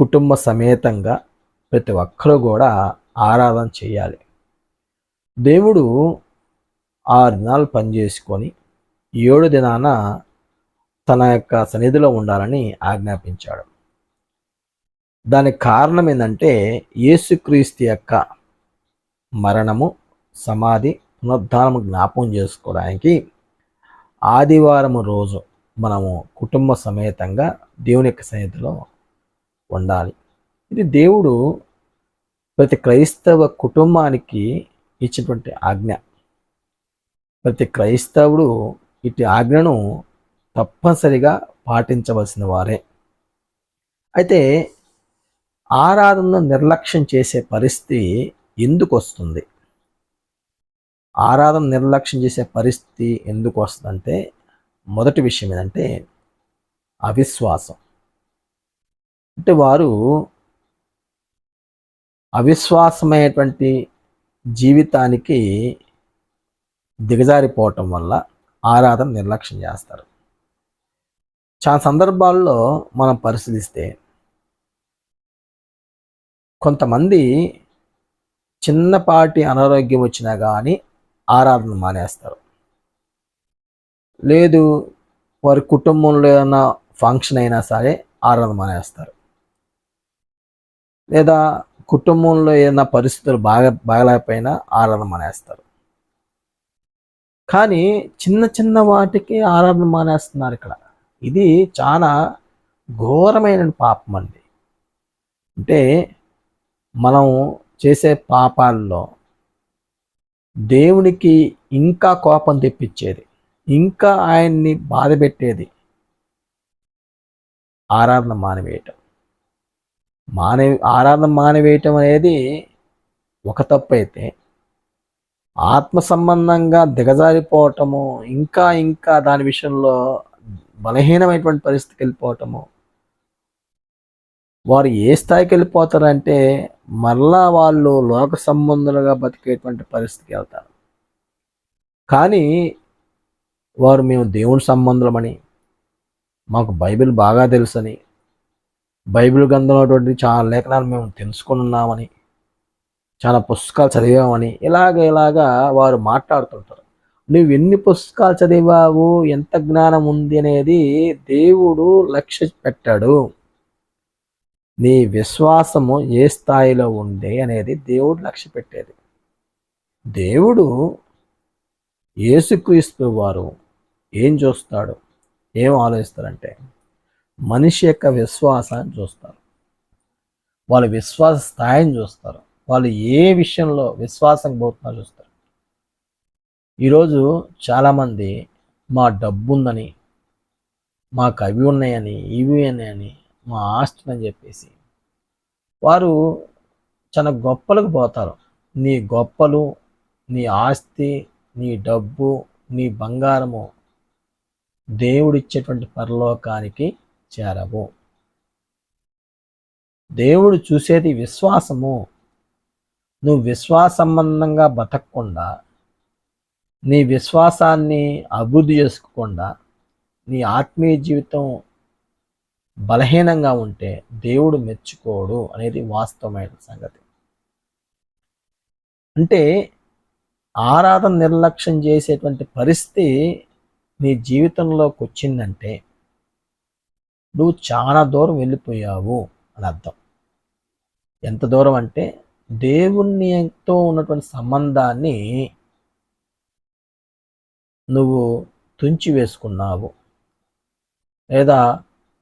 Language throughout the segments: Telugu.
కుటుంబ సమేతంగా ప్రతి ఒక్కరూ కూడా ఆరాధన చేయాలి. దేవుడు ఆరు దినాలు పనిచేసుకొని ఏడు దినాన తన యొక్క సన్నిధిలో ఉండాలని ఆజ్ఞాపించాడు. దానికి కారణం ఏంటంటే యేసుక్రీస్తు యొక్క మరణము సమాధి పునరుద్ధానము జ్ఞాపం చేసుకోవడానికి ఆదివారం రోజు మనము కుటుంబ సమేతంగా దేవుని యొక్క సన్నిధిలో ఉండాలి. ఇది దేవుడు ప్రతి క్రైస్తవ కుటుంబానికి ఇచ్చినటువంటి ఆజ్ఞ. ప్రతి క్రైస్తవుడు ఇటు ఆజ్ఞను తప్పనిసరిగా పాటించవలసిన వారే. అయితే ఆరాధనను నిర్లక్ష్యం చేసే పరిస్థితి ఎందుకు వస్తుంది? ఆరాధన నిర్లక్ష్యం చేసే పరిస్థితి ఎందుకు వస్తుందంటే మొదటి విషయం ఏంటంటే అవిశ్వాసం. అంటే వారు అవిశ్వాసమైనటువంటి జీవితానికి దిగజారిపోవటం వల్ల ఆరాధన నిర్లక్ష్యం చేస్తారు. చాలా సందర్భాల్లో మనం పరిశీలిస్తే కొంతమంది చిన్నపాటి అనారోగ్యం వచ్చినా కానీ ఆరాధన మానేస్తారు. లేదు వారి కుటుంబంలో ఏదైనా ఫంక్షన్ అయినా సరే ఆరాధన మానేస్తారు. లేదా కుటుంబంలో ఏదైనా పరిస్థితులు బాగా బాగలేకపోయినా ఆరాధన మానేస్తారు. కానీ చిన్న చిన్న వాటికి ఆరాధన మానేస్తున్నారు ఇక్కడ. ఇది చాలా ఘోరమైన పాపం అండి. అంటే మనం చేసే పాపాల్లో దేవునికి ఇంకా కోపం తెప్పించేది ఇంకా ఆయన్ని బాధ పెట్టేది ఆరాధన మానివేయటం. మానే ఆరాధన మానివేయటం అనేది ఒక తప్పు అయితే ఆత్మ సంబంధంగా దిగజారిపోవటము ఇంకా ఇంకా దాని విషయంలో బలహీనమైనటువంటి పరిస్థితికి వెళ్ళిపోవటము. వారు ఏ స్థాయికి వెళ్ళిపోతారంటే మరలా వాళ్ళు లోక సంబంధులుగా బతికేటువంటి పరిస్థితికి వెళ్తారు. కానీ వారు మేము దేవుని సంబంధులమని మాకు బైబిల్ బాగా తెలుసని బైబిల్ గ్రంథంలోటువంటి చాలా లేఖనాలు మేము తెలుసుకుని ఉన్నామని చాలా పుస్తకాలు చదివామని ఇలాగ ఇలాగా వారు మాట్లాడుతుంటారు. నువ్వు ఎన్ని పుస్తకాలు చదివావు? ఎంత జ్ఞానం ఉంది? అనేది దేవుడు లక్ష్య పెట్టాడు. నీ విశ్వాసము ఏ స్థాయిలో ఉంది? అనేది దేవుడు లక్ష్య పెట్టేది. దేవుడు ఏసుక్రీస్తు వారు ఏం చూస్తాడు? ఏం ఆలోచిస్తారంటే మనిషి యొక్క విశ్వాసాన్ని చూస్తారు. వాళ్ళ విశ్వాస స్థాయిని చూస్తారు. వాళ్ళు ఏ విషయంలో విశ్వాసం పోతున్నా చూస్తారు. ఈరోజు చాలామంది మా డబ్బు ఉందని మాకు అవి ఉన్నాయని ఇవి ఉన్నాయని మా ఆస్తి చెప్పేసి వారు చాలా గొప్పలకు పోతారు. నీ గొప్పలు నీ ఆస్తి నీ డబ్బు నీ బంగారము దేవుడిచ్చేటువంటి పరలోకానికి చేరవు దేవుడు చూసేది విశ్వాసము. నువ్వు విశ్వాస సంబంధంగా బతకకుండా నీ విశ్వాసాన్ని అభివృద్ధి చేసుకోకుండా నీ ఆత్మీయ జీవితం బలహీనంగా ఉంటే దేవుడు మెచ్చుకోడు అనేది వాస్తవమైన సంగతి. అంటే ఆరాధన నిర్లక్ష్యం చేసేటువంటి పరిస్థితి నీ జీవితంలోకి వచ్చిందంటే నువ్వు చాలా దూరం వెళ్ళిపోయావు అని అర్థం. ఎంత దూరం అంటే దేవునితో ఉన్నటువంటి సంబంధాన్ని నువ్వు తుంచి వేసుకున్నావు. లేదా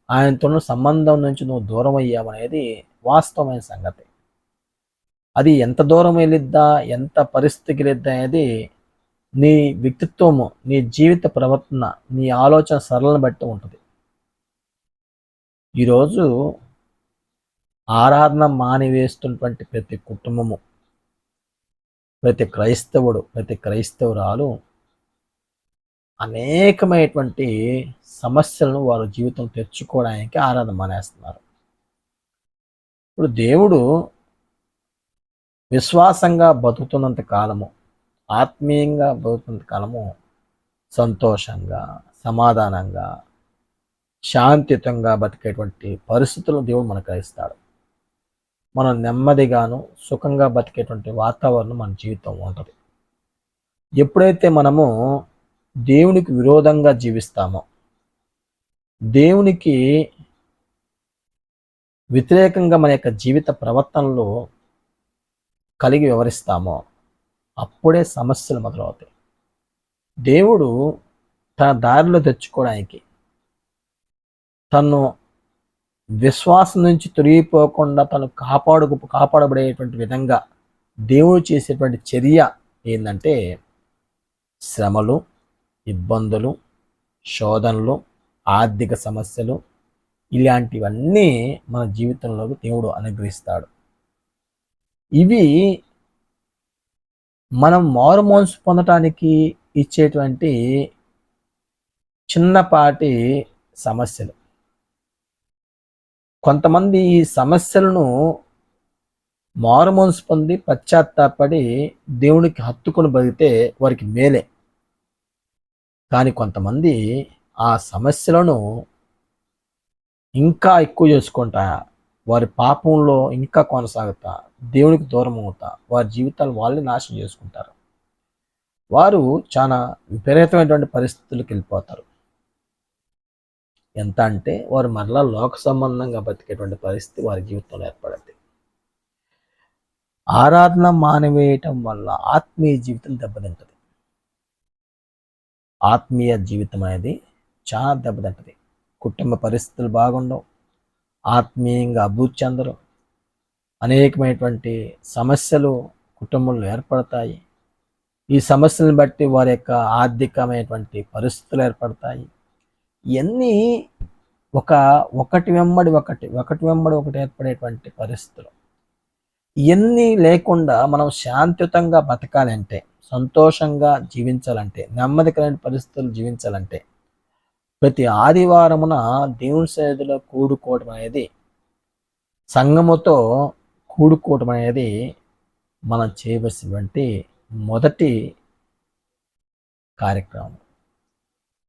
ఆయనతో సంబంధం నుంచి నువ్వు దూరం అయ్యావు అనేది వాస్తవమైన సంగతి. అది ఎంత దూరం వెళ్ళిద్దా ఎంత పరిస్థితికి వెళ్ళిద్దా అనేది నీ వ్యక్తిత్వము నీ జీవిత ప్రవర్తన నీ ఆలోచన సరళను బట్టి ఉంటుంది. ఈరోజు ఆరాధన మానివేస్తున్నటువంటి ప్రతి కుటుంబము ప్రతి క్రైస్తవుడు ప్రతి క్రైస్తవురాలు అనేకమైనటువంటి సమస్యలను వారు జీవితం తెచ్చుకోవడానికి ఆరాధన మానేస్తున్నారు. ఇప్పుడు దేవుడు విశ్వాసంగా బతుకుతున్నంత కాలము ఆత్మీయంగా బతుకుతున్నంత కాలము సంతోషంగా సమాధానంగా శాంతియుతంగా బతికేటువంటి పరిస్థితులను దేవుడు మనకు ఇస్తాడు మనం నెమ్మదిగాను సుఖంగా బతికేటువంటి వాతావరణం మన జీవితం ఉంటుంది. ఎప్పుడైతే మనము దేవునికి విరోధంగా జీవిస్తామో దేవునికి వ్యతిరేకంగా మన యొక్క జీవిత ప్రవర్తనలో కలిగి వివరిస్తామో అప్పుడే సమస్యలు మొదలవుతాయి. దేవుడు తన దారిలో తెచ్చుకోవడానికి తను విశ్వాసం నుంచి తొలగిపోకుండా తను కాపాడు కాపాడబడేటువంటి విధంగా దేవుడు చేసేటువంటి చర్య ఏంటంటే శ్రమలు ఇబ్బందులు శోధనలు ఆర్థిక సమస్యలు ఇలాంటివన్నీ మన జీవితంలోకి దేవుడు అనుగ్రహిస్తాడు. ఇవి మనం మారు మనసు పొందటానికి ఇచ్చేటువంటి చిన్నపాటి సమస్యలు. కొంతమంది ఈ సమస్యలను మారు పొంది పశ్చాత్తాపడి దేవునికి హత్తుకొని బతికితే వారికి మేలే. కానీ కొంతమంది ఆ సమస్యలను ఇంకా ఎక్కువ చేసుకుంటా వారి పాపంలో ఇంకా కొనసాగుతా దేవునికి దూరం అవుతా వారి జీవితాలు వాళ్ళే నాశనం చేసుకుంటారు. వారు చాలా విపరీతమైనటువంటి పరిస్థితులకు వెళ్ళిపోతారు. ఎంత అంటే వారు మరలా లోక సంబంధంగా బతికేటువంటి పరిస్థితి వారి జీవితంలో ఏర్పడింది. ఆరాధన మానివేయటం వల్ల ఆత్మీయ జీవితం దెబ్బతింటుంది. ఆత్మీయ జీవితం అనేది చాలా దెబ్బతింటుంది. కుటుంబ పరిస్థితులు బాగుండవు. ఆత్మీయంగా అభివృద్ధి చెందరు. అనేకమైనటువంటి సమస్యలు కుటుంబంలో ఏర్పడతాయి. ఈ సమస్యలను బట్టి వారి యొక్క ఆర్థికమైనటువంటి పరిస్థితులు ఏర్పడతాయి. ఇవన్నీ ఒక ఒకటి వెంబడి ఒకటి ఒకటి వెంబడి ఒకటి ఏర్పడేటువంటి పరిస్థితులు. ఇవన్నీ లేకుండా మనం శాంతియుతంగా బతకాలంటే సంతోషంగా జీవించాలంటే నెమ్మది కలిగిన పరిస్థితులు జీవించాలంటే ప్రతి ఆదివారమున దేవుని సన్నిధిలో కూడుకోవడం అనేది సంఘముతో కూడుకోవడం అనేది మనం చేయవలసినటువంటి మొదటి కార్యక్రమం.